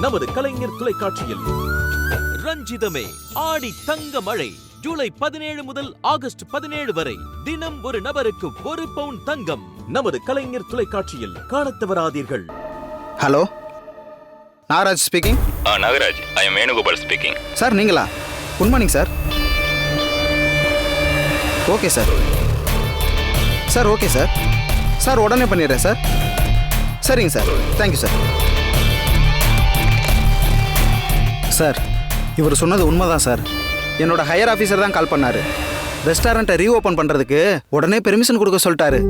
நமது கலைஞர் தொலைக்காட்சியில். ரஞ்சிதமே ஆடி தங்க மழை ஜூலை பதினேழு முதல் ஆகஸ்ட் பதினேழு வரை தினம் ஒரு நபருக்கு ஒரு பவுன் தங்கம். நமது கலைஞர் தொலைக்காட்சியில் காணத் தவறாதீர்கள். Hello? Nagaraj speaking ah Nagaraj. I am Venugopal speaking sir நீங்களா? Good morning sir okay sir sir okay sir sir உடனே பண்ணிடுறேன் சார் சரிங்க சார் தேங்க்யூ சார் சார். இவர் சொன்னது உண்மைதான் சார். என்னோட ஹையர் ஆஃபீஸர் தான் கால் பண்ணாரு. ரெஸ்டாரண்ட்டை ரீஓப்பன் பண்ணுறதுக்கு உடனே பெர்மிஷன் கொடுக்க சொல்லிட்டாரு.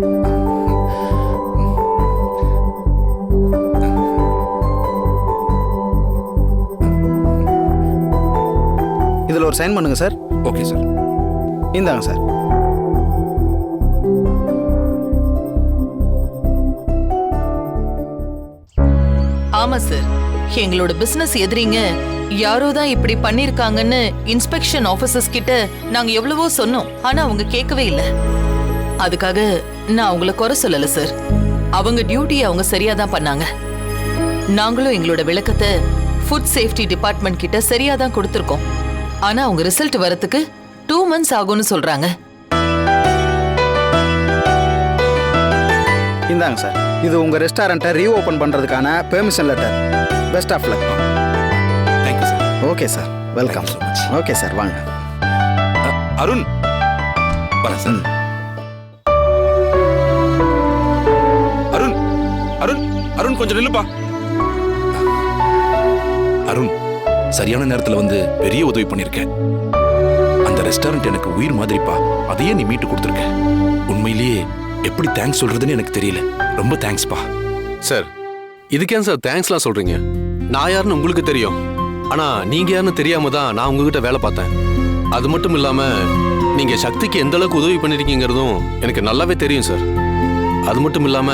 இதில் ஒரு சைன் பண்ணுங்க சார். Okay sir. இந்தாங்க சார். ஆமா சார். எங்களோட பிசினஸ் எதிரிங்க. யாரோ தான் இப்படி பண்ணிருக்காங்கன்னு இன்ஸ்பெக்ஷன் ஆபீசர்ஸ் கிட்ட நாங்க எவ்வளவோ சொன்னோம். ஆனா அவங்க கேட்கவே இல்ல. அதுக்காக நான் அவங்கள குறை சொல்லல சார் அவங்க டியூட்டியை அவங்க சரியா தான் பண்ணாங்க. நாங்களும் எங்களோட விளக்கத்தை ஃபுட் சேஃப்டி டிபார்ட்மெண்ட் கிட்ட சரியா தான் கொடுத்துருக்கோம். ஆனா அவங்க ரிசல்ட் வரத்துக்கு டூ மந்த்ஸ் ஆகும்னு சொல்றாங்க. இந்தாங்க சார் இது உங்கள் ரெஸ்டாரண்ட்டை ரீஓபன் பண்ணுறதுக்கான permission letter best of luck thank you sir okay sir welcome so much. Okay sir வாங்க அருண் வரேன் சார் அருண் அருண் அருண் கொஞ்சம் நில்லுப்பா. அருண் சரியான நேரத்துல வந்து பெரிய உதவி பண்ணிருக்கேன். அந்த ரெஸ்டாரண்ட் எனக்கு உயிர் மாதிரிப்பா. அதையே நீ மீட்டு கொடுத்துருக்க. உண்மையிலேயே எப்படி தேங்க்ஸ் சொல்றதுன்னு எனக்கு தெரியல. ரொம்ப தேங்க்ஸ்ப்பா சார் இதுக்கேன் சார் தேங்க்ஸ்லாம் சொல்றீங்க? நான் யாருன்னு உங்களுக்கு தெரியும். ஆனா நீங்க யாருன்னு தெரியாம தான் நான் உங்ககிட்ட வேலை பார்த்தேன். அது மட்டும் இல்லாம நீங்க சக்திக்கு எந்த அளவுக்கு உதவி பண்ணிருக்கீங்கிறதும் எனக்கு நல்லாவே தெரியும் சார். அது மட்டும் இல்லாம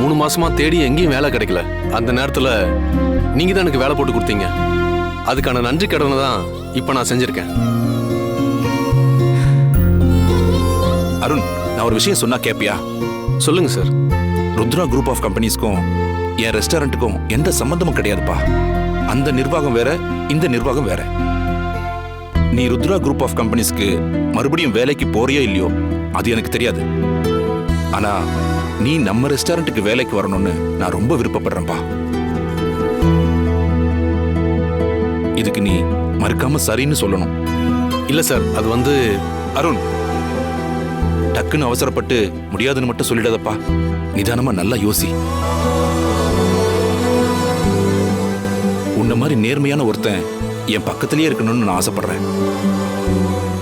மூணு மாசமா தேடி எங்கேயும் வேலை கிடைக்கல. அந்த நேரத்துல நீங்க தான் எனக்கு வேலை போட்டு கொடுத்தீங்க. அதுக்கான நன்றி கடனை தான் இப்ப நான் செஞ்சிருக்கேன். அருண் நான் ஒரு விஷயம் சொன்னா கேப்பியா? சொல்லுங்க சார். ருத்ரா குரூப் ஆஃப் கம்பெனிஸ்க்கும் என் ரெஸ்டாரண்ட்டுக்கும் எந்த சம்பந்தமும் கிடையாதுப்பா. அந்த நிர்வாகம் வேற இந்த நிர்வாகம் வேற. நீ ருத்ரா குரூப் ஆஃப் கம்பெனிஸ்க்கு மறுபடியும் வேலைக்கு போறியோ இல்லையோ அது எனக்கு தெரியாது. ஆனா நீ நம்ம ரெஸ்டாரண்ட்டுக்கு வேலைக்கு வரணும்னு நான் ரொம்ப விருப்பப்படுறேன்ப்பா. இதுக்கு நீ மறுக்காம சரின்னு சொல்லணும். இல்ல சார் அது வந்து அருண். டக்குன்னு அவசரப்பட்டு முடியாதுன்னு மட்டும் சொல்லிடாதப்பா. நிதானமா நல்லா யோசி. உன்ன மாதிரி நேர்மையான ஒருத்தன் என் பக்கத்திலேயே இருக்கணும்னு நான் ஆசைப்படுறேன்.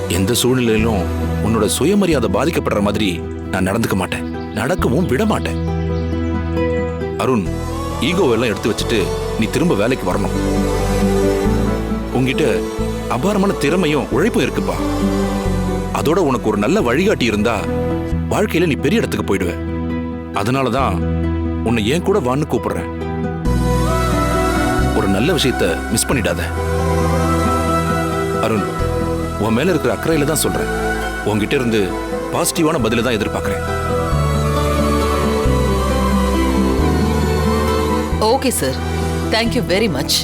எந்த சூழ்நிலையிலும் உன்னோட சுயமரியாதை பாதிக்கப்படுற மாதிரி நான் நடந்துக்க மாட்டேன். நடக்கவும் விட மாட்டேன். அருண் ஈகோவெல்லாம் எடுத்து வச்சுட்டு நீ திரும்ப வேலைக்கு வரணும். உன்கிட்ட அபாரமான திறமையும் உழைப்பும் இருக்குப்பா. அதோட உனக்கு ஒரு நல்ல வழிகாட்டி இருந்தா வாழ்க்கையில நீ பெரிய இடத்துக்கு போயிடுவ. அதனால தான் உன்னை ஏன் கூட வான்னு கூப்பிடுறேன். நல்ல விஷயத்த மிஸ் பண்ணிடாத. அருண் உன் மேல இருக்கிற அக்கறையில தான் சொல்றேன். உன்கிட்ட இருந்து பாசிட்டிவான பதில தான் எதிர்பார்க்கறேன். Okay sir thank you very much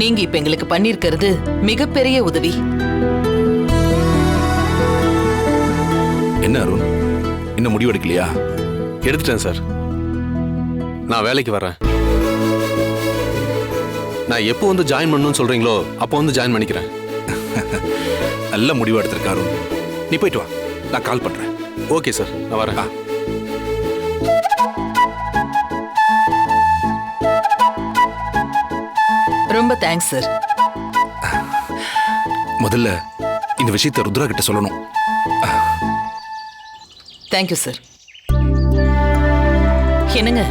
நீங்க இப்ப எங்களுக்கு பண்ணிருக்கிறது மிகப்பெரிய உதவி. என்ன அருண்? இன்னும் முடிவெடுக்கலையா? எடுத்துட்டேன் சார் நான் வேலைக்கு வரேன். நான் எப்போ வந்து ஜாயின் பண்ணணும்னு சொல்றீங்களோ அப்போ வந்து ஜாயின் பண்ணிக்கிறேன். நல்ல முடிவு எடுத்திருக்க அருண். நீ போயிட்டு வா. நான் கால் பண்றேன். ஓகே சார் நான் வரேன். ஆ. ரொம்ப தேங்க்ஸ் சார் முதல்ல இந்த விஷயத்தை ருத்ரா கிட்ட சொல்லணும். தேங்க்யூ சார் என்னங்க?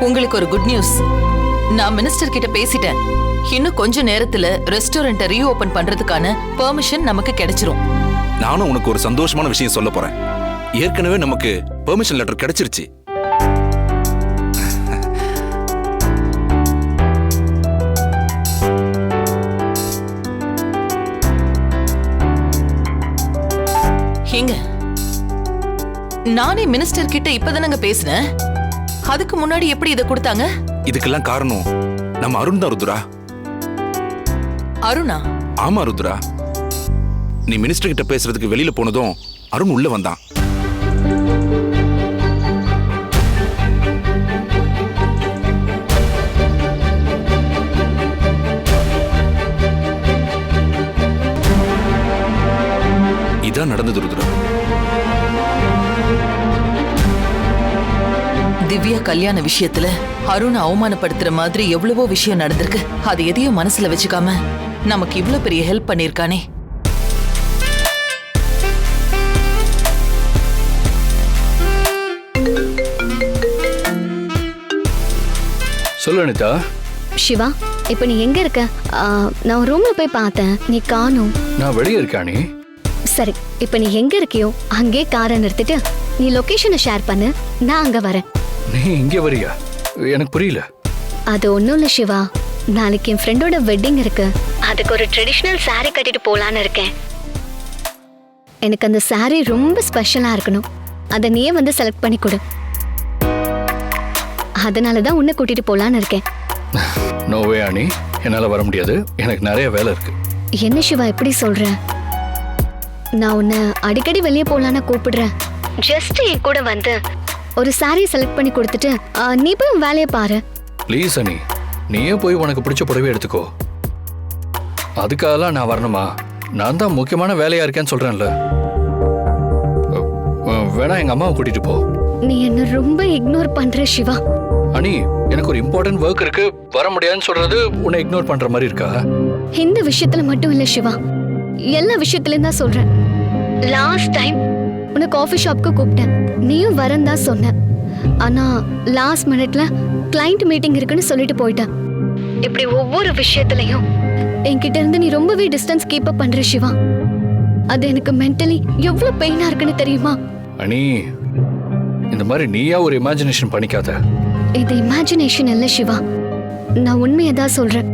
உங்களுக்கு ஒரு குட் நியூஸ் நான் மினிஸ்டர் கிட்ட பேசிட்டேன். இன்னும் கொஞ்ச நேரத்துல ரெஸ்டாரண்ட்டை ரீஓபன் பண்றதுக்கான பெர்மிஷன் நமக்கு கிடைச்சிரும். நானும் உனக்கு ஒரு சந்தோஷமான விஷயம் சொல்ல போறேன். ஏற்கனவே நமக்கு பெர்மிஷன் லெட்டர் கிடைச்சிருச்சு. ஏங்க நானே மினிஸ்டர் கிட்ட இப்பதானங்க பேசினேன். அதுக்கு முன்னாடி எப்படி இதை கொடுத்தாங்க? இதுக்கெல்லாம் காரணம் நம்ம அருண் தான் ருத்ரா. அருணா? ஆமா ருத்ரா. நீ மினிஸ்டர் கிட்ட பேசுறதுக்கு வெளியில போனதும் அருண் உள்ள வந்தான். இதான் நடந்தது ருத்ரா. திவ்யா கல்யாண விஷயத்துல அருணை அவமானப்படுத்துற மாதிரி எவ்வளவோ விஷயம் நடந்திருக்கு. அது எதையும் மனசுல வச்சுக்காம நமக்கு இவ்ளோ பெரிய ஹெல்ப் பண்ணிருக்கானே. சொல்லு அனிதா. சிவா இப்போ நீ எங்க இருக்க? ஆ, நான் ரூம்ல போய் பார்த்தேன். நீ காணும். நான் வெளியே இருக்கானி சரி இப்போ நீ எங்க இருக்கியோ அங்கே காரை நிறுத்திட்டு நீ லொகேஷனை ஷேர் பண்ணு. நான் அங்க வரேன். நீ இங்கே வரியா? எனக்கு புரியல. அது ஒன்றும் இல்லை சிவா. நாளைக்கு என் ஃப்ரெண்டோட வெட்டிங் இருக்கு. அதுக்கு ஒரு ட்ரெடிஷ்னல் saree கட்டிட்டு போலான்னு இருக்கேன். எனக்கு அந்த saree ரொம்ப ஸ்பெஷலா இருக்கணும். அதை நீயே வந்து செலக்ட் பண்ணி கொடு. அதனால தான் உன்னை கூட்டிட்டு போலான்னு இருக்கேன். நோவே அனி. என்னால் வர முடியாது. எனக்கு நிறைய வேலை இருக்கு. என்ன சிவா எப்படி சொல்ற? நான் உன்னை அடிக்கடி வெளியே போலான்னு கூப்பிடுறேன். ஜஸ்ட் என் கூட வந்து ஒரு saree செலக்ட் பண்ணி கொடுத்துட்டு நீ போய் உன் வேலையை பாரு. ப்ளீஸ் அனி. நீயே போய் உனக்கு பிடிச்ச புடவை எடுத்துக்கோ. அதுக்காகலாம் நான் வரணுமா? நான் தான் முக்கியமான வேலையா இருக்கேன்னு சொல்றேன்ல. வேணா எங்க அம்மாவை கூட்டிட்டு போ. நீ என்ன ரொம்ப இக்னோர் பண்ற சிவா. அனி எனக்கு ஒரு இம்பார்ட்டன்ட் ஒர்க் இருக்கு. வர முடியாதுன்னு சொல்றது உன்னை இக்னோர் பண்ற மாதிரி இருக்கா? இந்த விஷயத்துல மட்டும் இல்ல சிவா. எல்லா விஷயத்துலயும் தான் சொல்றேன். லாஸ்ட் டைம் உன்னை காஃபி ஷாப்க்கு கூப்பிட்டேன். நீயும் வரேன் தான் சொன்ன ஆனா லாஸ்ட் மினிட்ல கிளைண்ட் மீட்டிங் இருக்குன்னு சொல்லிட்டு போயிட்டேன். இப்படி ஒவ்வொரு விஷயத்துலயும் என்கிட்ட இருந்து நீ ரொம்பவே டிஸ்டன்ஸ் கீப் அப் பண்ற சிவா. அது எனக்கு மென்டலி எவ்வளவு பெயினா இருக்குன்னு தெரியுமா? அனி இந்த மாதிரி நீயா ஒரு இமேஜினேஷன் பண்ணிக்காத. இது இமேஜினேஷன் இல்ல சிவா. நான் உண்மையை தான் சொல்றேன்.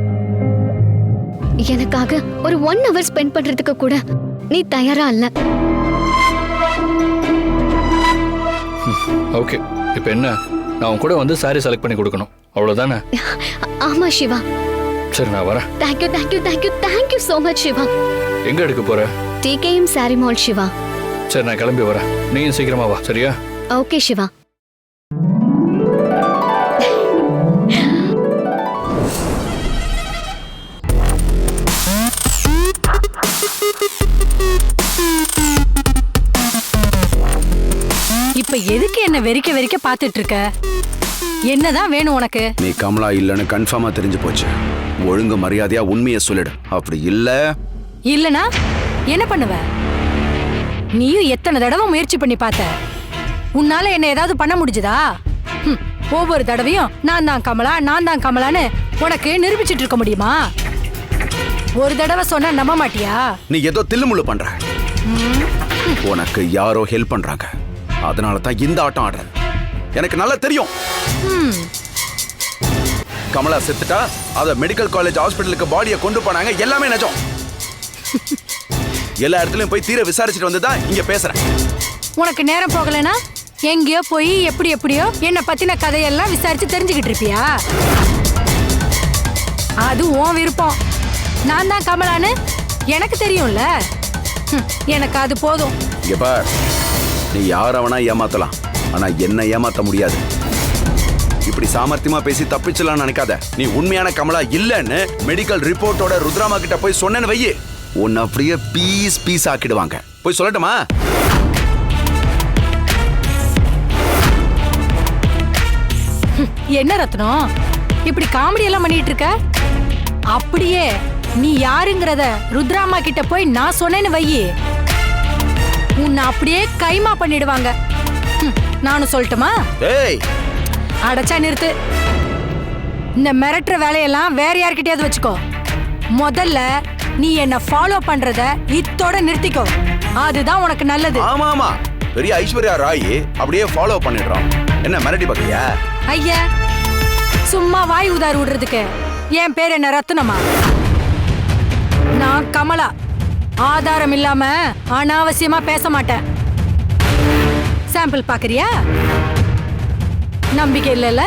எனக்காக ஒரு ஒன் ஹவர் ஸ்பெண்ட் பண்றதுக்கு கூட நீ தயாரா இல்ல. ஓகே இப்போ என்ன? நான் உன் கூட வந்து சாரி செலக்ட் பண்ணி கொடுக்கணும். அவ்வளோதானே ஆமா சிவா. சரி நான் வரேன். Thank you thank you thank you thank you so much Siva. எங்க எடுக்க போற? TKM sari mall Siva. சரி நான் கிளம்பி வரேன். நீயும் சீக்கிரமா வா சரியா? ஓகே சிவா. இப்ப எதுக்கு என்ன வெறிக்க வெறிக்க பாத்துட்டு இருக்க என்னதான் வேணும் உனக்கு? நீ கமலா இல்லைன்னு கன்ஃபார்மா தெரிஞ்சு போச்சு. ஒழுங்கு மரியாதையா உண்மையை சொல்லிடு. அப்படி இல்ல. இல்லனா? என்ன பண்ணுவ? நீயும் எத்தனை தடவை முயற்சி பண்ணி பார்த்த? உன்னால என்ன ஏதாவது பண்ண முடிஞ்சதா? ஒவ்வொரு தடவையும் நான் தான் கமலா நான் தான் கமலான்னு உனக்கு நிரூபிச்சிட்டு இருக்க முடியுமா? ஒரு தடவை சொன்னா நம்ப மாட்டியா? நீ ஏதோ தில்லுமுள்ளு பண்ற. உனக்கு யாரோ ஹெல்ப் பண்றாங்க. அதனால தான் இந்த ஆட்டம் ஆடுற எனக்கு நல்லா தெரியும். கமலா செத்துட்டா அத மெடிக்கல் காலேஜ் ஹாஸ்பிட்டலுக்கு பாடியை கொண்டு போனாங்க எல்லாமே நிஜம். எல்லா இடத்துலயும் போய் தீர விசாரிச்சுட்டு வந்து தான் இங்க பேசுறேன். உனக்கு நேரம் போகலைன்னா எங்கேயோ போய் எப்படி எப்படியோ என்னை பத்தின கதையெல்லாம் விசாரிச்சு தெரிஞ்சுக்கிட்டு இருப்பியா? அது உன் விருப்பம். நான் தான் கமலான்னு எனக்கு தெரியும்ல. எனக்கு அது போதும். இங்க நீ யாரை வேணா ஏமாத்தலாம். ஆனா என்ன ஏமாத்த முடியாது. இப்படி சாமர்த்தியமா பேசி தப்பிச்சலாம்னு நினைக்காத. நீ உண்மையான கமலா இல்லன்னு மெடிக்கல் ரிப்போர்ட்டோட ருத்ராமா கிட்ட போய் சொன்னேன்னு வையி. உன்னை அப்படியே பீஸ் பீஸ் ஆக்கிடுவாங்க. போய் சொல்லட்டுமா? என்ன ரத்னம் இப்படி காமெடி எல்லாம் பண்ணிட்டு இருக்க அப்படியே நீ யாருங்கிறத ருத்ராமா கிட்ட போய் நான் சொன்னேன்னு வையே. உன்னை அப்படியே கைமா பண்ணிடுவாங்க. நானும் சொல்லட்டுமா? ஏய். அடைச்சா நிறுத்து. இந்த மிரட்டுற வேலையெல்லாம் வேற யார்கிட்டயாவது வச்சுக்கோ. முதல்ல நீ என்ன ஃபாலோ பண்றத இத்தோட நிறுத்திக்கோ. அதுதான் உனக்கு நல்லது. ஆமா ஆமா பெரிய ஐஸ்வர்யா ராய் அப்படியே ஃபாலோ பண்ணிடுறோம் என்ன மிரட்டி பாக்கியா ஐயா சும்மா வாய் உதார் விடுறதுக்கு. என் பேர் என்ன ரத்னமா நான் கமலா. ஆதாரம் இல்லாம அனாவசியமா பேச மாட்டேன். சாம்பிள் பாக்குறியா? நம்பிக்கை இல்லைல்ல?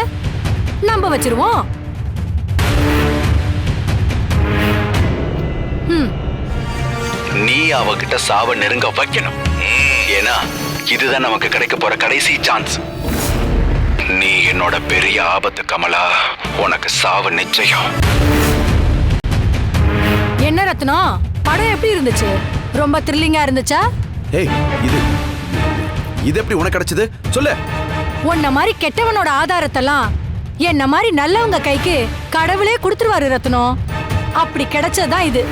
நம்ப வச்சிருவோம். நீ அவகிட்ட சாவ நெருங்க வைக்கணும். ஏன்னா இதுதான் நமக்கு கிடைக்க போற கடைசி சான்ஸ் நீ என்னோட பெரிய ஆபத்து கமலா. உனக்கு சாவு நிச்சயம். என்ன ரத்னம் படம் எப்படி இருந்துச்சு? ரொம்ப த்ரில்லிங்கா இருந்துச்சா? ஏய் இது இது எப்படி உனக்கு கிடைச்சது? சொல்லு. உன்ன மாதிரி கெட்டவனோட ஆதாரத்தெல்லாம் என்ன மாதிரி நல்லவங்க கைக்கு கடவுளே கொடுத்துருவாரு ரத்னம் அப்படி கிடைச்சதுதான் இது.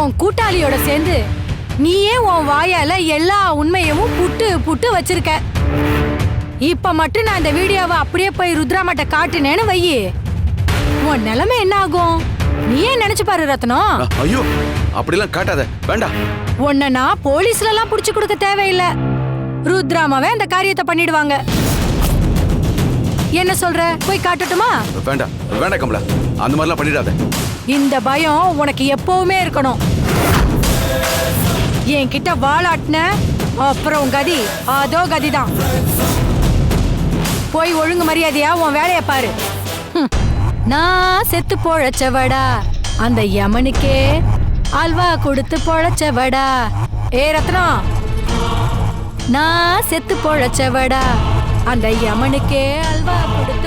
உன் கூட்டாளியோட சேர்ந்து நீயே உன் வாயால எல்லா உண்மையவும் புட்டு புட்டு வச்சிருக்க. இப்ப மட்டும் நான் இந்த வீடியோவை அப்படியே போய் ருத்ராமட்ட காட்டுனேன்னு வையி. உன் நிலைமை என்ன ஆகும் நீயே நினைச்சு பாரு ரத்னம். ஐயோ அப்படிலாம் காட்டாத. வேண்டாம் உன்னை நான் போலீஸ்ல எல்லாம் புடிச்சு கொடுக்க தேவையில்லை. ருத்ராமாவே அந்த காரியத்தை பண்ணிடுவாங்க. என்ன சொல்ற? போய் காட்டட்டுமா? வேண்டாம் வேண்டாம் கமலா. அந்த மாதிரிலாம் பண்ணிடாத. இந்த பயம் உனக்கு எப்பவுமே இருக்கணும். என்கிட்ட வாளாட்டின அப்புறம் கதி அதோ கதிதான். போய் ஒழுங்கு மரியாதையா உன் வேலைய பாரு. நான் செத்து பொழைச்சவடா அந்த யமனுக்கே அல்வா கொடுத்து பொழைச்சவடா ஏ ரத்னம் நான் செத்து பொழைச்சவடா அந்த யமனுக்கே அல்வா கொடுத்து